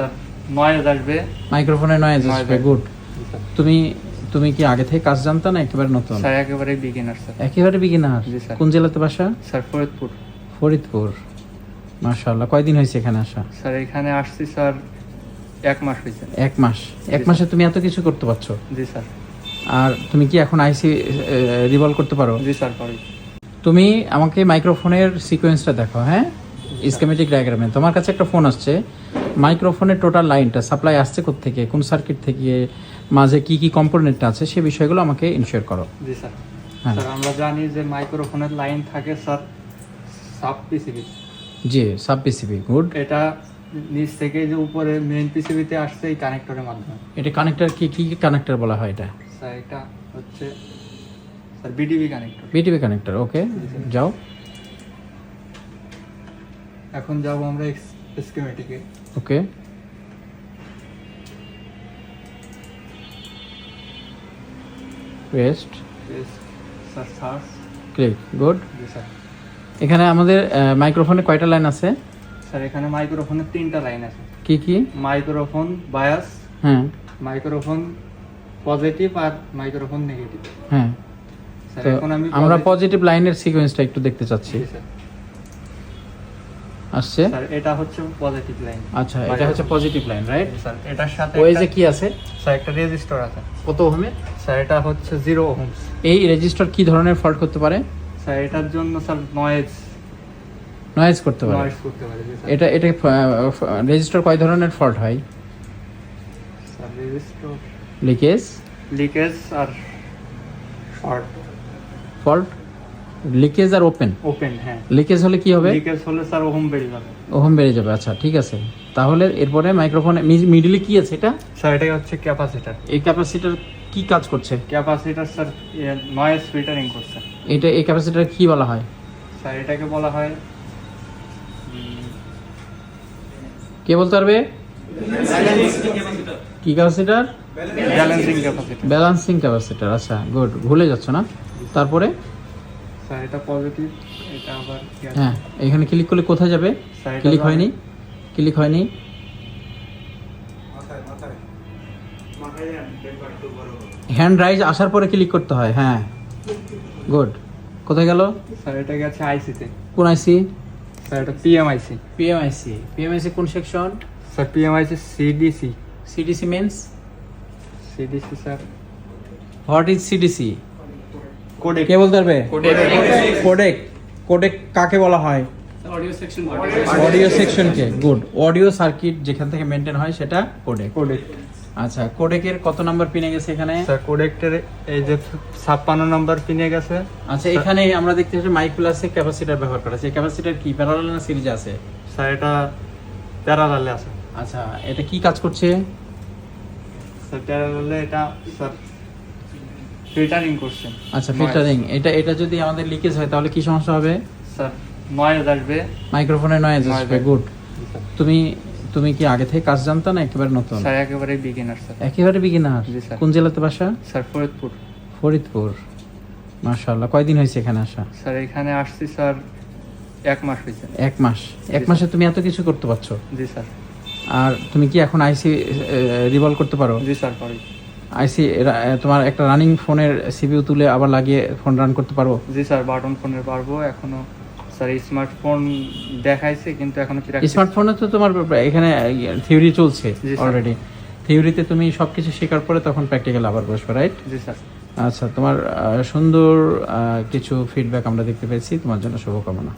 Sir noise আসবে। মাইক্রোফোনে noise আসবে। Good তুমি তুমি কি আগে থেকে কাজ জানতা না একেবারে নতুন? স্যার একেবারে বিগিনার স্যার। একেবারে বিগিনার কোন জেলাতে বাসা? স্যার ফরিদপুর। ফরিদপুর। মাশাআল্লাহ কয়দিন হয়েছে এখানে আসা? স্যার এখানে আসছি স্যার এক মাস হয়েছে। এক মাস। এক মাসে তুমি এত কিছু করতে পারছ? জি স্যার। আর তুমি কি এখন আইসি রিভলভ করতে পারো? জি স্যার পারি। তুমি আমাকে মাইক্রোফোনের সিকোয়েন্সটা দেখো হ্যাঁ? স্কেমেটিক ডায়াগ্রামে তোমার কাছে একটা ফোন আসছে। মাইক্রোফোনের টোটাল লাইনটা সাপ্লাই আসছে থেকে কোন সার্কিট থেকে মাঝে কি কি কম্পোনেন্ট আছে সে বিষয়গুলো আমাকে ইনশিওর করো। জি স্যার। হ্যাঁ। স্যার আমরা জানি যে মাইক্রোফোনের লাইন থাকে স্যার সাব পিসিবি জি সাব পিসিবি গুড এটা নিচ থেকে যে উপরে মেইন পিসিবিতে আসছে এই কানেক্টরের মাধ্যমে। এটা কানেক্টর কি কি কানেক্টর বলা হয় এটা? স্যার এটা হচ্ছে sir BTB connector BTB connector okay যাও। এখন যাব আমরা স্কিমেটিকে ওকে। Search click good. এখানে আমাদের মাইক্রোফোনে কয়টা লাইন আছে? স্যার এখানে মাইক্রোফোনের তিনটা লাইন আছে। কি কি? মাইক্রোফোন বায়াস হ্যাঁ। মাইক্রোফোন পজিটিভ আর মাইক্রোফোন নেগেটিভ। হ্যাঁ। স্যার এখন আমি আমরা পজিটিভ লাইনের সিকোয়েন্সটা একটু দেখতে চাচ্ছি। স্যার। আসছে? স্যার এটা হচ্ছে পজিটিভ লাইন আচ্ছা এটা হচ্ছে পজিটিভ লাইন রাইট স্যার এটার সাথে ওই যে কি আছে? স্যার একটা রেজিস্টার আছে। কত ওহমে? স্যার এটা হচ্ছে জিরো ওহমস এই রেজিস্টার কি ধরনের ফল্ট করতে পারে? স্যার এটার জন্য স্যার নয়েজ নয়েজ করতে পারে। নয়েজ করতে পারে এটা এটা রেজিস্টার কয় ধরনের ফল্ট হয়? স্যার রেজিস্টার লিকেজ লিকেজ আর শর্ট ফল্ট লিকেজ আর ওপেন ওপেন হ্যাঁ। লিকেজ হলে কি হবে? লিকেজ হলে স্যার ওহম বেড়ে যাবে। ওহম বেড়ে যাবে আচ্ছা ঠিক আছে। তাহলে এরপরে মাইক্রোফোনে মিডিলে কি আছে এটা? স্যার এটাই হচ্ছে ক্যাপাসিটার এই ক্যাপাসিটার কি কাজ করছে? ক্যাপাসিটার স্যার নয়েজ ফিল্টারিং করছে। এটা এই ক্যাপাসিটার কি বলা হয়? স্যার এটাকে বলা হয় কে বলতে পারবে? কি capacitor balancing capacitor balancing capacitor আচ্ছা গুড ভুলে যাচ্ছ না। তারপরে? স্যার এটা পজিটিভ এটা আবার হ্যাঁ এখানে ক্লিক করলে কোথায় যাবে? স্যার ক্লিক হয়নি? ক্লিক হয়নি? হ্যান্ড রাইজ আসার পরে ক্লিক করতে হয় হ্যাঁ। গুড কোথায় গেল? স্যার এটা গেছে আইসিতে কোন আইসি স্যার এটা পিএমআইসি পিএমআইসি পিএমআইসি কোন section sir PMIC CDC CDC means CDC sir what is CDC codec. কে বলতে পারবে? কোডেক। কোডেক। কাকে বলা হয়? অডিও সেকশন অডিও সেকশনকে গুড অডিও সার্কিট যেখান থেকে মেনটেন হয় সেটা কোডেক। কোডেক। আচ্ছা কোডেকের কত নাম্বার পিনে গেছে এখানে? স্যার কোডেক্টের এই যে ছাপ্পান্ন নম্বর পিনে গেছে। আচ্ছা এখানে আমরা দেখতে পাচ্ছি মাইক প্লাসে ক্যাপাসিটার ব্যবহার করা আছে। ক্যাপাসিটার কি? প্যারালাল না সিরিজ আছে? স্যার এটা প্যারালালে আছে। আচ্ছা এটা কি কাজ করছে? স্যার প্যারালালে এটা স্যার ফিল্টারিং করছে আচ্ছা ফিল্টারিং এটা এটা যদি আমাদের লিকেজ হয় তাহলে কি সমস্যা হবে? স্যার নয়েজ আসবে। মাইক্রোফোনে নয়েজ আসবে। গুড তুমি তুমি কি আগে থেকে কাজ জানতা না একেবারে নতুন? স্যার একেবারে বিগিনার স্যার। একেবারে বিগিনার কোন জেলাতে বাসা? স্যার ফরিদপুর। ফরিদপুর। মাশাআল্লাহ কয়দিন হয়েছে এখানে আসা? স্যার এখানে আসছি স্যার এক মাস হয়েছে। এক মাস। এক মাসে তুমি এত কিছু করতে পারছ? জি স্যার। আর তুমি কি এখন আইসি রিভলভ করতে পারো? জি স্যার পারি। আইসি তোমার একটা রানিং ফোনের সিপিইউ তুলে আবার লাগিয়ে ফোন রান করতে পারব? জি স্যার বাটন ফোনের পারব এখনও স্যার স্মার্টফোন দেখাইছে কিন্তু এখনও স্মার্টফোনে তো তোমার এখানে থিওরি চলছে অলরেডি থিওরিতে তুমি সবকিছু শেখার পরে তখন প্র্যাকটিক্যাল আবার বসবে রাইট জি স্যার। আচ্ছা তোমার সুন্দর কিছু ফিডব্যাক আমরা দেখতে পেয়েছি তোমার জন্য শুভকামনা।